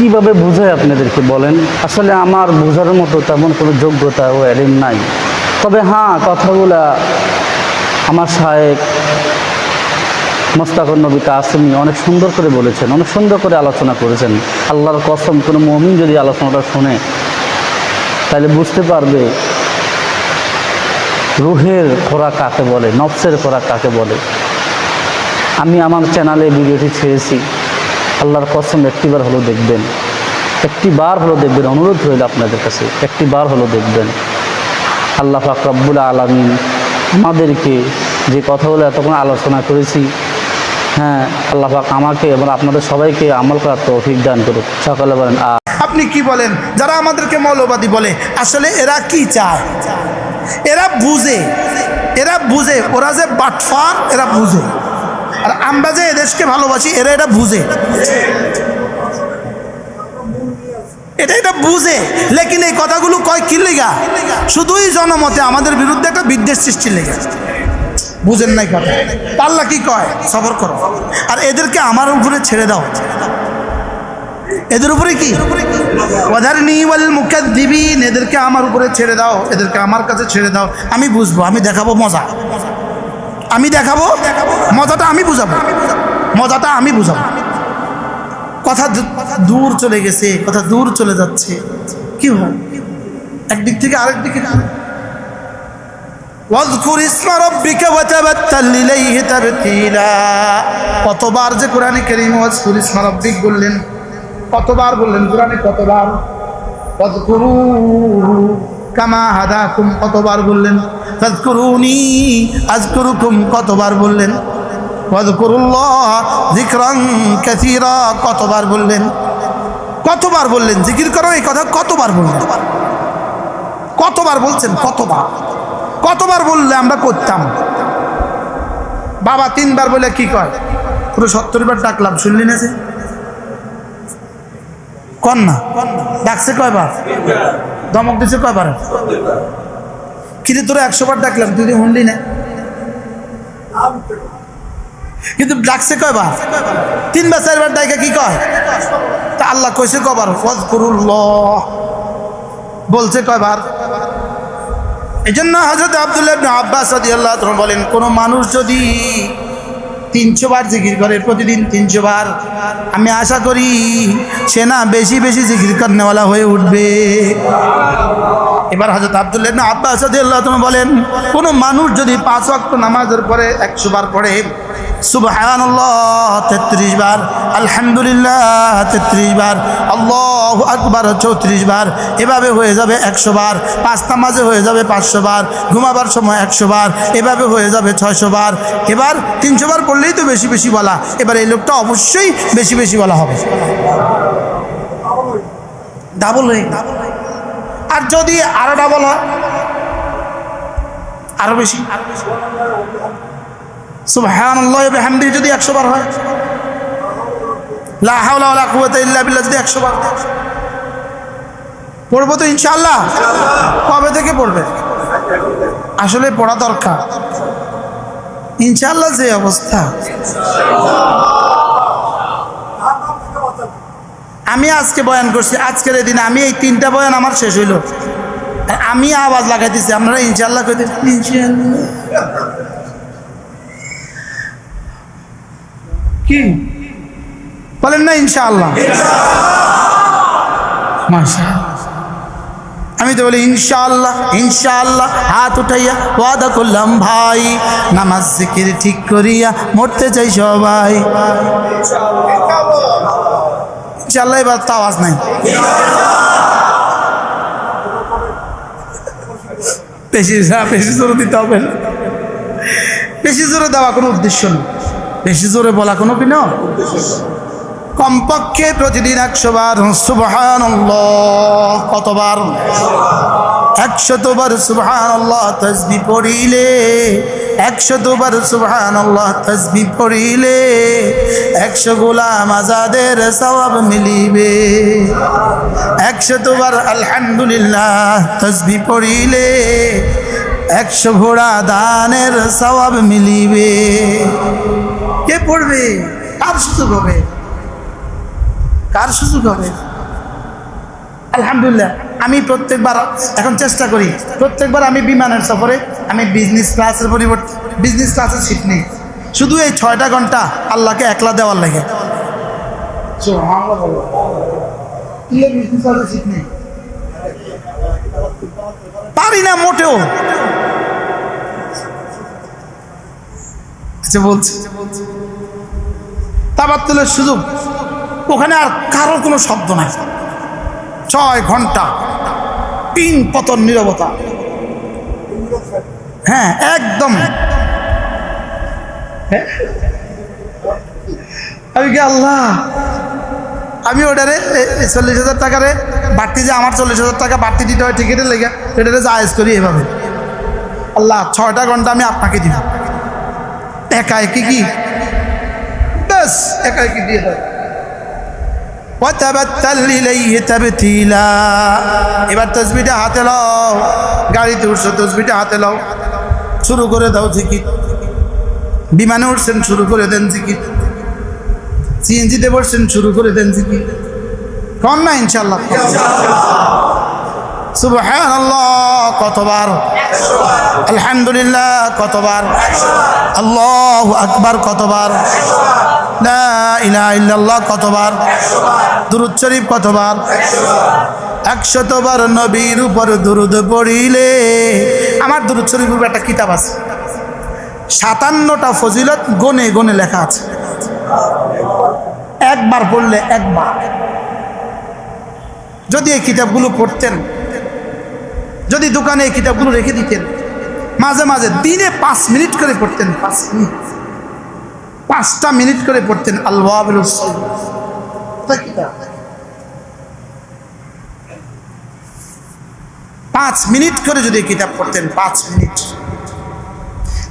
কীভাবে বুঝাই আপনাদেরকে বলেন? আসলে আমার বোঝার মতো তেমন কোনো যোগ্যতা ও এলিম নাই। তবে হ্যাঁ কথাগুলা আমার সাহেব মোস্তাকুর নবী কাসেমি অনেক সুন্দর করে বলেছেন, অনেক সুন্দর করে আলোচনা করেছেন। আল্লাহর কসম, কোনো মমিন যদি আলোচনাটা শোনে, তাহলে বুঝতে পারবে রুহের খোরাক কাকে বলে, নফসের খোরাক কাকে বলে। আমি আমার চ্যানেলে ভিডিওটি ছেড়েছি। আল্লাহর কসম, একটিবার হলো দেখবেন। একটি বার হলো দেখবেন, অনুরোধ রইল আপনাদের কাছে একটি বার হলো দেখবেন। আল্লাহ পাক রব্বুল আলমিন আমাদেরকে যে কথাগুলো এতক্ষণ আলোচনা করেছি হ্যাঁ আল্লাহ পাক আমাকে এবং আপনাদের সবাইকে আমল করার তৌফিক দান করুক। সকালে বলেন আপনি কি বলেন? যারা আমাদেরকে মৌলবাদী বলে, আসলে এরা কি চায়? এরা বুঝে এরা বুঝে, ওরা যে বাটফার, এরা বুঝে। আর আমরা যে এদেশকে ভালোবাসি, এরা এটা বুঝে। এটা এটা বুঝে। লেকিন এই কথাগুলো কয় কি লেগা? শুধুই জনমতে আমাদের বিরুদ্ধে একটা বিদ্বেষ সৃষ্টির লেগে। বুঝেন নাই কথা? পাল্লা কি কয়? সবর করো। আর এদেরকে আমার উপরে ছেড়ে দাও। এদের উপরে কি? ওয়াল মুকাদ্দিবিন। এদেরকে আমার উপরে ছেড়ে দাও। এদেরকে আমার কাছে ছেড়ে দাও। আমি বুঝব, আমি দেখাবো মজা। আমি দেখাবো, মজাটা আমি বুঝাবো। মজাটা আমি বুঝাবো। কথা দূর চলে গেছে, কথা দূর চলে যাচ্ছে। কি হয় একদিক থেকে আরেক দিকে কতবার যে কোরআনে কারীম ওয়াজকুর ইসমা বললেন, কতবার বললেন কোরআনে কতবার? কামা হাদাকুম, কতবার বললেন? কতবার বললেন? কতবার বললেন? কতবার বললেন? জিকির করো এই কথা কতবার বললেন? কতবার বলছেন? কতবার? কতবার বললে আমরা করতাম? বাবা তিনবার বলে কি কয়? পুরো সত্তর বার ডাকলাম শুনলি না যে? কন না? ডাকছে কয়বার? দমক দিছে কয়বার? কিরে তোরা একশো বার ডাকলাম, তুই শুনলি না। কিন্তু ডাকছে কয়বার তিনবার, চারবার ডাইকা কি কয়? তা আল্লাহ কইছে কবার ফজ করুল বলছে কয়বার এই জন্য হজরত আবদুল্লাহ আব্বাস বলেন, কোনো মানুষ যদি তিনশো বার জিকির করে প্রতিদিন তিনশো বার আমি আশা করি সে না বেশি বেশি জিকির করনেওয়ালা হয়ে উঠবে। এবার হজরত আবদুল্লাহ আব্বাস বলেন, কোনো মানুষ যদি পাঁচ অক্ট নামাজের পরে একশো বার পড়ে সুবহানাল্লাহ, তেত্রিশ বার, আলহামদুলিল্লাহ, তেত্রিশ বার, আল্লাহ আকবার, চৌত্রিশ বার, এভাবে হয়ে যাবে একশো বার, পাঁচ নামাজে হয়ে যাবে পাঁচশো বার, ঘুমাবার সময় একশো বার, এভাবে হয়ে যাবে ছয়শো বার, এবার তিনশো বার পড়লেই তো বেশি বেশি বলা, এবার এই লোকটা অবশ্যই বেশি বেশি বলা হবে। ডাবল হয়ে আর যদি আরও ডাবল হয়, আরও বেশি। সুবহানাল্লাহ ওয়া বিহামদিহি যদি 100 বার হয়। লা হাওলা ওয়ালা কুওয়াতা ইল্লা বিল্লাহ যদি 100 বার। পড়ব তো ইনশাআল্লাহ? কবে থেকে পড়বে? আসলে পড়া দরকার। ইনশাআল্লাহ যে অবস্থা। আমি আজকে বয়ান করছি, আজকের এই দিনে আমি এই তিনটা বয়ান আমার শেষ হইল। আমি আওয়াজ লাগাই লাগাইতেছি আপনারা ইনশাল্লাহ কইতে ইনশাআল্লাহ। কি? বলেন না, ইনশাআল্লাহ। আমি তো বলি, ইনশাআল্লাহ ইনশাআল্লাহ, হাত উঠাইয়া ওয়াদা করলাম, ভাই। নামাজ জিকির ঠিক করিয়া মরতে চাই সবাই। ইনশাআল্লাহ, এবার তো আওয়াজ নাই। বেশি বেশি জোরে দিতে হবে। বেশি জোরে দেওয়া কোনো উদ্দেশ্য নেই। বেশি জোরে বলা কোনো কি না কমপক্ষে প্রতিদিন একশো বার সুবহান কতবার? একশতবার সুবহান আল্লাহ তসবি পড়িলে, একশতবার সুবহান আল্লাহ তসবি পড়িলে, একশো গোলাম আজাদের সওয়াব মিলিবে। একশতবার আলহামদুলিল্লাহ তসবি পড়িলে, একশো ঘোড়া দানের সওয়াব মিলিবে। কে পড়বে? কার সুযোগ হবে? কার সুযোগ হবে? আলহামদুলিল্লাহ, আমি প্রত্যেকবার এখন চেষ্টা করি। প্রত্যেকবার আমি বিমানের সফরে, আমি বিজনেস ক্লাসের পরিবর্তে বিজনেস ক্লাসের সিট নিই। শুধু এই ছয়টা ঘণ্টা আল্লাহকে একলা দেওয়ার লাগে। পারি না মোটেও। আচ্ছা বলছি। তাবাত্তুলের সুযোগ। ওখানে আর কারোর কোনো শব্দ নাই। ছয় ঘণ্টা। তিন পতন নিরবতা। হ্যাঁ একদম? আমি কি আল্লাহ? আমি ওটারে চল্লিশ হাজার টাকারে বাড়তি যে আমার চল্লিশ হাজার টাকা বাড়তি দিতে হয়, টিকিটের লেগে, এটারে জায়েজ করি এভাবে আল্লাহ, ছয়টা ঘণ্টা আমি আপনাকে দিব। একা একই কি ব্যাস একা একই দিয়ে দেয় এবার তসবিটা হাতে লও গাড়িতে উঠছো, তসবিটা হাতে লও শুরু করে দাও জিকির। বিমানে উঠছেন, শুরু করে দেন জিকির। সিএনজিতে বসছেন, শুরু করে দেন জিকির। কন না ইনশাল্লাহ হ্যাঁ কতবার? আলহামদুলিল্লাহ, কতবার? আল্লাহ আকবার, কতবার? লা ইলাহা ইল্লাল্লাহ, কতবার? দুরুদ শরীফ কতবার? একশতবার নবীর উপর দুরুদ পড়িলে, আমার দুরুদ শরীফ উপর একটা কিতাব আছে। সাতান্নটা ফজিলত গনে গনে লেখা আছে। একবার পড়লে একবার। যদি এই কিতাবগুলো পড়তেন যদি দোকানে এই কিতাবগুলো রেখে দিতেন, মাঝে মাঝে দিনে পাঁচ মিনিট করে পড়তেন, পাঁচ মিনিট, পাঁচটা মিনিট করে পড়তেন আল্লাহ পাঁচ মিনিট করে যদি কিতাব পড়তেন, পাঁচ মিনিট।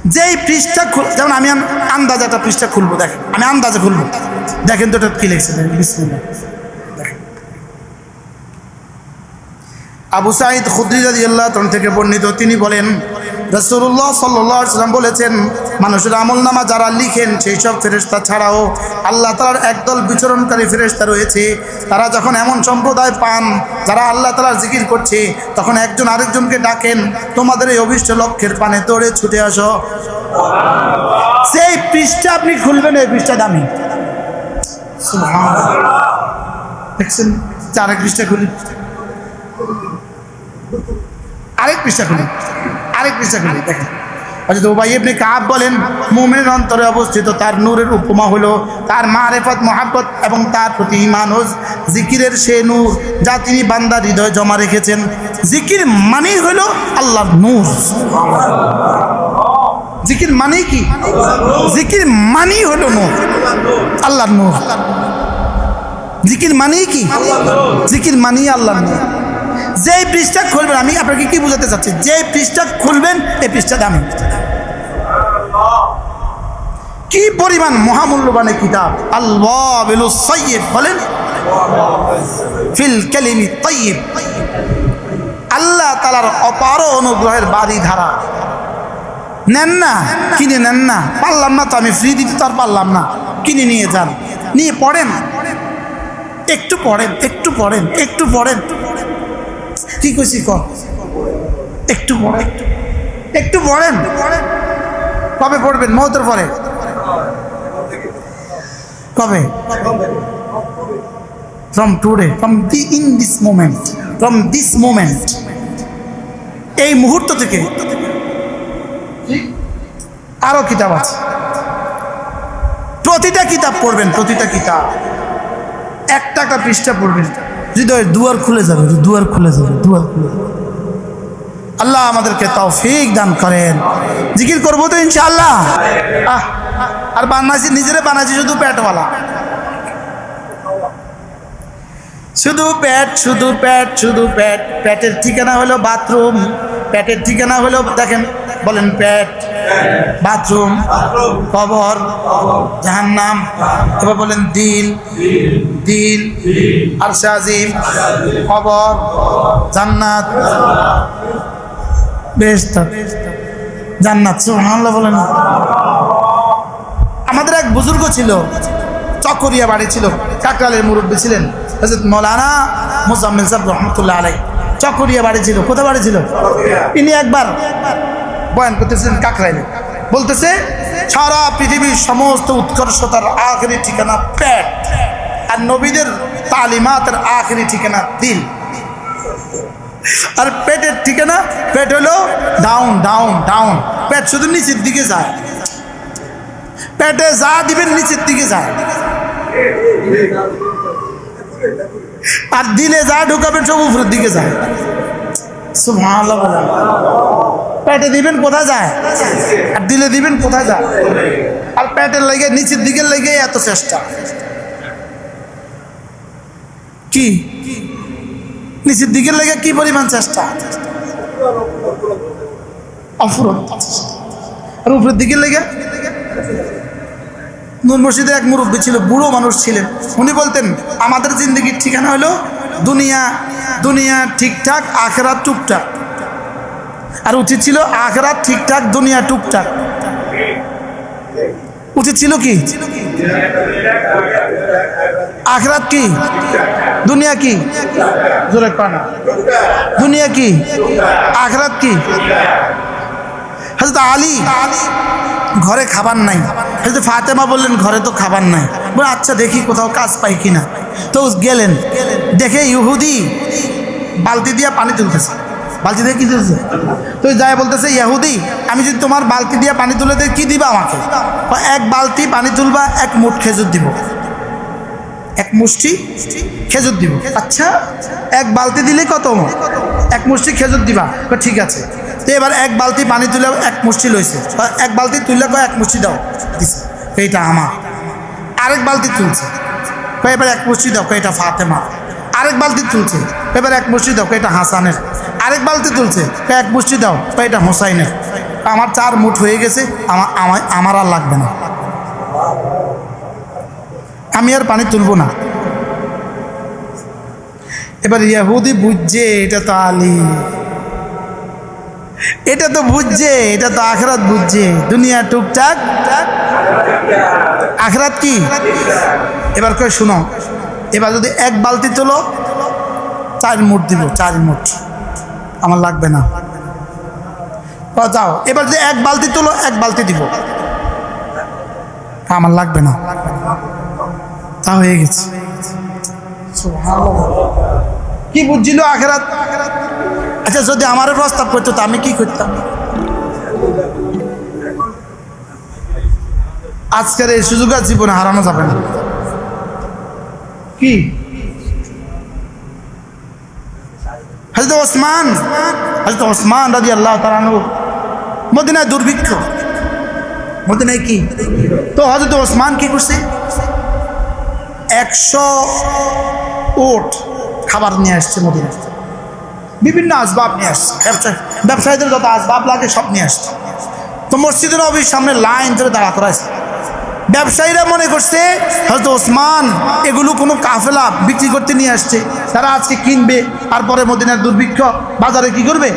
যেই পৃষ্ঠা খুল যেমন আমি আন- আন্দাজে একটা পৃষ্ঠা খুলবো, দেখেন, আমি আন্দাজে খুলবো। দেখেন তো কি লিখছে দেখেন, বিসমিল্লাহ। দেখেন। আবু সাইদ খুদ্রিজাদি আল্লাহ থেকে বর্ণিত, তিনি বলেন রসুল্লাহ সাল্লাম বলেছেন, মানুষের আমল নামা যারা লিখেন, সেই সব ফেরেস্তা ছাড়াও আল্লাহ তালার একদল বিচরণকারী ফেরেস্তা রয়েছে। তারা যখন এমন সম্প্রদায় পান, যারা আল্লাহ তালার জিকির করছে, তখন একজন আরেকজনকে ডাকেন, তোমাদের এই অভিষ্ট লক্ষ্যের পানে তোড়ে ছুটে আসো। সেই পৃষ্ঠা আপনি খুলবেন, এই পৃষ্ঠা দামি। দেখছেন? আরেক পৃষ্ঠা খুলি। আরেক পৃষ্ঠা খুলি। আরেক পৃষ্ঠা খুলি দেখেন। হয়তো ভাই আপনি কাব বলেন মুমিনের অন্তরে অবস্থিত তার নূরের উপমা হলো তার মারেফত মহাব্বত এবং তার প্রতি মানুষ জিকিরের সে নূর যা তিনি বান্দার হৃদয় জমা রেখেছেন। জিকির মানেই হলো আল্লাহর নূর। জিকির মানে কি? জিকির মানেই হলো নূর। আল্লাহর নূর। জিকির মানেই কি? জিকির মানেই আল্লাহর নূর। যেই পৃষ্ঠা খুলবেন, আমি আপনাকে কি বোঝাতে চাচ্ছি? যে পৃষ্ঠা খুলবেন, এই পৃষ্ঠা দামি কি পরিমাণ মহামূল্যবানের কিতাব? আল্লাহ বলেন, ফিল আল্লাহ তালার অপার অনুগ্রহের বাড়ি ধারা নেন না? কিনে নেন না? পারলাম না তো আমি ফ্রি দিতে তো আর পারলাম না। কিনে নিয়ে যান। নিয়ে পড়েন। একটু পড়েন একটু পড়েন একটু পড়েন। কি কইছি কর একটু পড়েন একটু পড়েন। কবে পড়বেন? মহতের পরে। কবে? From today from the in this moment from this moment এই মুহূর্ত থেকে। আরও কিতাব আছে। প্রতিটা কিতাব পড়বেন, প্রতিটা কিতাব। একটা একটা পৃষ্ঠা পড়বেন। হৃদয়ের দুয়ার খুলে যাবে দুয়ার খুলে যাবে দুয়ার খুলে যাবে। আল্লাহ আমাদেরকে তৌফিক দান করেন। জিকির করব তো ইনশাআল্লাহ। আহ, আর বানাইছি নিজেরে বানাইছি শুধু পেটওয়ালা। শুধু প্যাট শুধু প্যাট শুধু প্যাট প্যাটের ঠিকানা হলো বাথরুম প্যাটের ঠিকানা হলো দেখেন বলেন পেট। বাথরুম কবর জাহান্নাম এবার বলেন দিল দিল আর শাহিম কবর জান্নাত। জান্নাত সুবহানাল্লাহ বলেন। আমাদের এক বুজুর্গ ছিল চকরিয়া বাড়ি ছিল কাকরালের মুরব্বী ছিলেন হজরত মৌলানা মুজাম্মিল সাহেব রহমতুল্লাহ আলাই চকরিয়া বাড়ি ছিল কোথায় বাড়ি ছিল? ইনি একবার বয়ান করতেছেন কাকরাইলে। বলতেছে, সারা পৃথিবীর সমস্ত উৎকর্ষতার আখেরি ঠিকানা পেট, আর নবীদের তালিমাতের আখেরি ঠিকানা দিল। আর পেটের ঠিকানা, পেট হলো ডাউন ডাউন ডাউন পেট শুধু নিচের দিকে যায়। পেটে যা দিবেন, নিচের দিকে যায়। আর দিলে যা ঢুকাবেন, সব উপরের দিকে যায়। পেটে দিবেন, কোথায় যায়? আর দিলে দিবেন, কোথায় যায়? আর পেটের লেগে, নিচের দিকের লেগে এত চেষ্টা। কি? নিচের দিকের লেগে কি পরিমাণ চেষ্টা। আর উপরের দিকের লেগে? নূর মসজিদে এক মুরব্বী ছিল, বুড়ো মানুষ ছিলেন। উনি বলতেন, আমাদের জিন্দগির ঠিকানা হলো দুনিয়া দুনিয়া ঠিকঠাক, আখেরাত টুকটাক। আর উচিত ছিল আখেরাত ঠিকঠাক, দুনিয়া টুকটাক। উচিত ছিল কি? আখরাত কি? দুনিয়া কি? দুনিয়া কি? আখরাত কি? হজরত আলী ঘরে খাবার নাই। হজরত ফাতেমা বললেন, ঘরে তো খাবার নাই। বলে আচ্ছা দেখি কোথাও কাজ পাই কিনা। তো গেলেন। দেখে ইহুদি বালতি দিয়ে পানি তুলতেছে। বালতি দিয়ে কি তুলছে? তো যাই বলতেছে, ইহুদি, আমি যদি তোমার বালতি দিয়ে পানি তুলে দিই, কি দিবা আমাকে? এক বালতি পানি তুলবা, এক মুঠ খেজুর দিব। এক মুষ্টি খেজুর দিব। আচ্ছা এক বালতি দিলে কত? এক মুষ্টি খেজুর দিবা। ঠিক আছে। তো এবার এক বালতি পানি তুলে এক মুষ্টি লইছে। এক বালতি তুললে কয় এক মুষ্টি দাও দিছে। এইটা আমার। আরেক বালতি তুলছে। কয়, এবার এক মুষ্টি দাও এটা ফাতেমা। আরেক বালতি তুলছে। এবার এক মুষ্টি দাও এটা হাসানের। আরেক বালতি তুলছে এক মুষ্টি দাও এটা হোসাইনের। আমার চার মুঠ হয়ে গেছে আমার আমার আমার আর লাগবে না। আমি আর পানি তুলবো না। এবার ইয়াহুদি বুঝছে এটা তো আলী এটা তো বুঝছে, এটা তো আখরাত বুঝছে। দুনিয়া টুকটাক। আখরাত কি? এবার কই শুনো। এবার যদি এক বালতি তোলো, চার মুঠ দিব, চার মুঠ। আমার লাগবে না। যাও। এবার যদি এক বালতি তোলো, এক বালতি দিব। আমার লাগবে না। তা হয়ে গেছে। কি বুঝছিল আখেরাত? আচ্ছা যদি আমার প্রস্তাব করতো, তো আমি কি করতাম? আজকের এই সুযোগ আর জীবনে হারানো যাবে না। কি? হজরত ওসমান হজরত ওসমান রাজি আল্লাহ তালানু মদিনায় দুর্ভিক্ষ। মদিনায় কি? তো হজরত ওসমান কি করছে? একশো ওট খাবার নিয়ে আসছে মদিনা বিভিন্ন আসবাব নিয়ে আসছে। ব্যবসা ব্যবসায়ীদের যত আসবাব লাগে সব নিয়ে আসছে। তো মসজিদের নবীর সামনে লাইন ধরে দাঁড়া করাইছে ব্যবসায়ীরা মনে করছে হয়তো ওসমান এগুলো কোনো কাফেলা বিক্রি করতে নিয়ে আসছে। তারা আজকে কিনবে আর পরে মদিনার দুর্ভিক্ষ বাজারে কি করবে?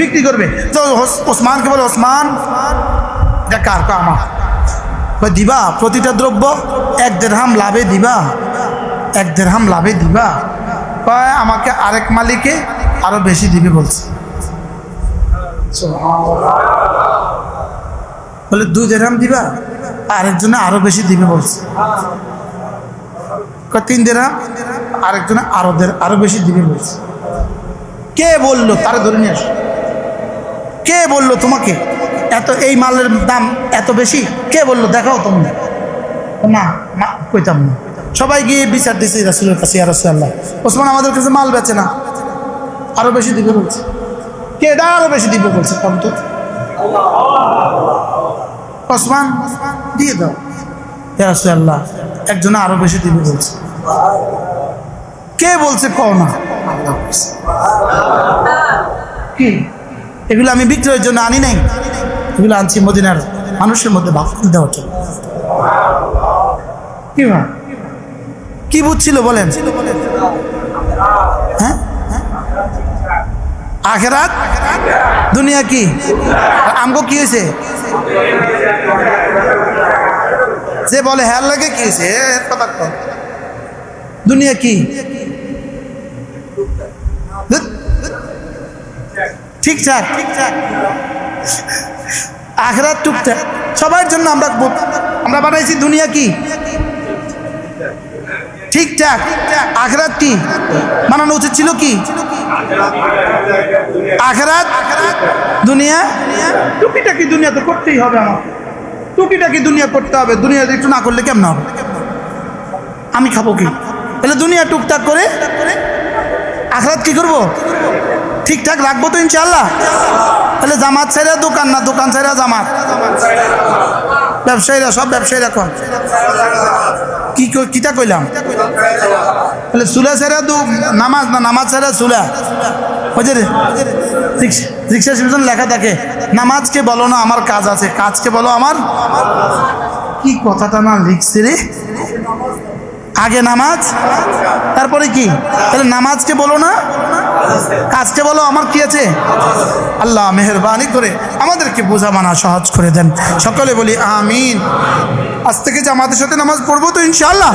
বিক্রি করবে। তো ওসমানকে বলে, ওসমান কার আমার? দিবা, প্রতিটা দ্রব্য এক দেড় হাম লাভে দিবা। এক দেড় হাম লাভে দিবা। কয় আমাকে আরেক মালিকে আরও বেশি দিবে বলছে। বলে, দুই দেড়হাম দিবা, আরেকজনে আরও বেশি দিবে বলছে। তিন দেড়হাম আরেকজনে আরও দেড় আরও বেশি দিবে বলছে। কে বলল? তারা ধরে নিয়ে আসো। কে বলল তোমাকে? এত, এই মালের দাম এত বেশি? কে বলল? দেখাও তুমি না, কইতাম না। সবাই গিয়ে বিচার দিছে রাসুলের কাছে আর আল্লাহ ওসমান আমাদের কাছে মাল বেচে না, আরও বেশি দিবে বলছে। কে এটা আরও বেশি দিবে বলছে, কম তো। ওসমান, দিয়ে দাও। আল্লাহ একজনে আরও বেশি দিবে বলছে। কে বলছে, কও না। কি? এগুলো আমি বিক্রয়ের জন্য আনি নাই। এগুলো আনছি মদিনার মানুষের মধ্যে ভাগ করে দেওয়ার জন্য। কি ভাই কি বুঝছিল বলেন? হ্যাঁ? আখেরাত? দুনিয়া কি? আমগো কি হয়েছে? যে বলে হ্যার লাগে কি হয়েছে। দুনিয়া কি। ঠিকঠাক ঠিকঠাক আখরাত টুকটাক। সবার জন্য আমরা আমরা বানাইছি দুনিয়া কি? ঠিকঠাক, আখরাত কি? মানানো উচিত ছিল কি? আখরাত? দুনিয়া? টুকিটাকি দুনিয়া তো করতেই হবে আমার টুকিটাকি দুনিয়া করতে হবে। দুনিয়া একটু না করলে কেমন হবে? আমি খাব কি? তাহলে দুনিয়া টুকটাক করে আখরাত কি করব? ঠিকঠাক রাখব তো ইনশাল্লাহ তাহলে জামাত ছেড়ে দোকান না দোকান ছেড়ে জামাত? ব্যবসায়ীরা, সব ব্যবসায়ীরা কন কি কিতা কইলাম? তাহলে চুলা ছেড়া তো নামাজ না, নামাজ ছেড়া চুলা? বুঝে রে রিক্সা- সিমসন লেখা থাকে, নামাজকে বলো না, আমার কাজ আছে। কাজকে বলো আমার কি কথাটা না লিখছে রে? আগে নামাজ, তারপরে কি? তাহলে নামাজকে বলো না, কাজকে বলো, আমার কি আছে? আল্লাহ মেহরবানি করে আমাদেরকে বোঝা মানা সহজ করে দেন। সকলে বলি, আমিন। আজ থেকে যে আমাদের সাথে নামাজ পড়ব তো ইনশাআল্লাহ।